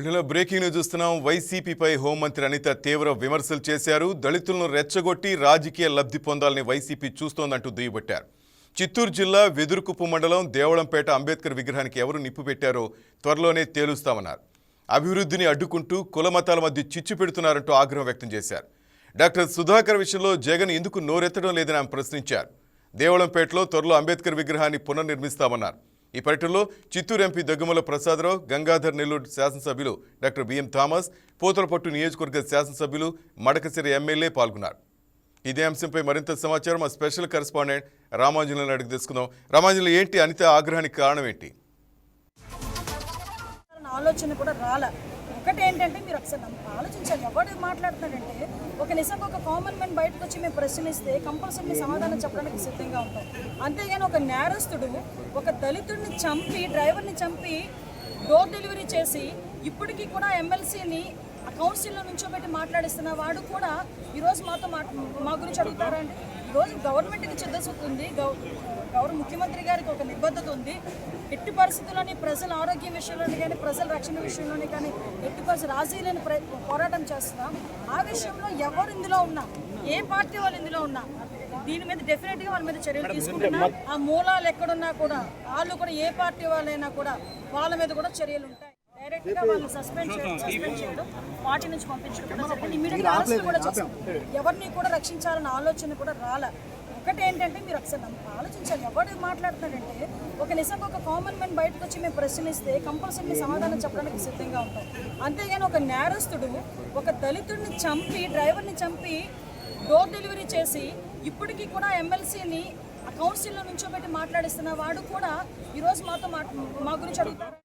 వీళ్ళలో breaking news చూస్తున్నాం. వైసీపీపై హోంమంత్రి అనిత తీవ్ర విమర్శలు చేశారు. దళితులను రెచ్చగొట్టి రాజకీయ లబ్ధి పొందాలని వైసీపీ చూస్తోందంటూ దుయ్యబట్టారు. చిత్తూరు జిల్లా వెదురుకుప్పు మండలం దేవళంపేట అంబేద్కర్ విగ్రహానికి ఎవరు నిప్పు పెట్టారో త్వరలోనే తేలుస్తామన్నారు. అభివృద్ధిని అడ్డుకుంటూ కులమతాల మధ్య చిచ్చు పెడుతున్నారంటూ ఆగ్రహం వ్యక్తం చేశారు. డాక్టర్ సుధాకర్ విషయంలో జగన్ ఎందుకు నోరెత్తడం లేదని ఆమె ప్రశ్నించారు. దేవళంపేటలో త్వరలో అంబేద్కర్ విగ్రహాన్ని పునర్నిర్మిస్తామన్నారు. ఈ పర్యటనలో చిత్తూరు ఎంపీ దగ్గుమల ప్రసాదరావు గంగాధర్ నెల్లూరు శాసనసభ్యులు డాక్టర్ బిఎం థామస్ పోతలపట్టు నియోజకవర్గ శాసనసభ్యులు మడకసిరి ఎమ్మెల్యే పాల్గొన్నారు. ఇదే అంశంపై మరింత సమాచారం మా స్పెషల్ కరెస్పాండెంట్ రామాంజనులను అడిగి తెలుసుకుందాం. రామాంజనులు ఏంటి అనిత ఆగ్రహానికి కారణం ఏంటి? ఆలోచన కూడా రాలే. ఒకటి ఏంటంటే మీరు ఒకసారి ఆలోచించాలి. ఎవరు మాట్లాడుతున్నాడంటే ఒక నిజంగా ఒక కామన్ మ్యాన్ బయటకు వచ్చి మేము ప్రశ్నిస్తే కంపల్సరీ సమాధానం చెప్పడానికి సిద్ధంగా ఉంటాం. అంతేగాని ఒక నేరస్తుడు ఒక దళితుడిని చంపి డ్రైవర్ని చంపి డోర్ డెలివరీ చేసి ఇప్పటికీ కూడా ఎమ్మెల్సీని కౌన్సిల్లో నుంచోబెట్టి మాట్లాడిస్తున్న వాడు కూడా ఈరోజు మాతో మా మా గురించి అడుగుతారండి ఈరోజు గవర్నమెంట్కి గవ గౌరవ ముఖ్యమంత్రి గారికి ఒక నిబద్ధత ఉంది. ఎట్టి పరిస్థితుల్లోని ప్రజల ఆరోగ్యం విషయంలోని కానీ ప్రజల రక్షణ విషయంలోని కానీ ఎట్టి పరిస్థితి రాజీ లేని ప్ర- పోరాటం చేస్తున్నాం. ఆ విషయంలో ఎవరు ఇందులో ఉన్నా ఏ పార్టీ వాళ్ళు ఇందులో ఉన్నా దీని మీద డెఫినెట్గా వాళ్ళ మీద చర్యలు తీసుకుంటున్నాం ఆ మూలాలు ఎక్కడున్నా కూడా వాళ్ళు కూడా ఏ పార్టీ వాళ్ళైనా కూడా వాళ్ళ మీద కూడా చర్యలు ఉంటాయి. డైరెక్ట్గా వాళ్ళు సస్పెండ్ చేయడం సస్పెండ్ చేయడం పార్టీ నుంచి పంపించడం కూడా జరిగింది. ఇమీడియట్ అరెస్ట్ కూడా చేస్తాం ఎవరిని కూడా రక్షించాలన్న ఆలోచన కూడా రాలే. ఒకటి ఏంటంటే మీరు ఒకసారి ఆలోచించాలి. ఎవడు మాట్లాడుతున్నాడంటే ఒక నిజంగా ఒక కామన్ మ్యాన్ బయటకు వచ్చి మేము ప్రశ్నిస్తే కంపల్సరీ సమాధానం చెప్పడానికి సిద్ధంగా ఉంటాం. అంతేగాని ఒక నేరస్తుడు ఒక దళితుడిని చంపి డ్రైవర్ని చంపి డోర్ డెలివరీ చేసి ఇప్పటికీ కూడా ఎమ్మెల్సీని కౌన్సిల్లో నుంచోబెట్టి మాట్లాడిస్తున్న వాడు కూడా ఈరోజు మాతో మా గురించి అడుగుతారు?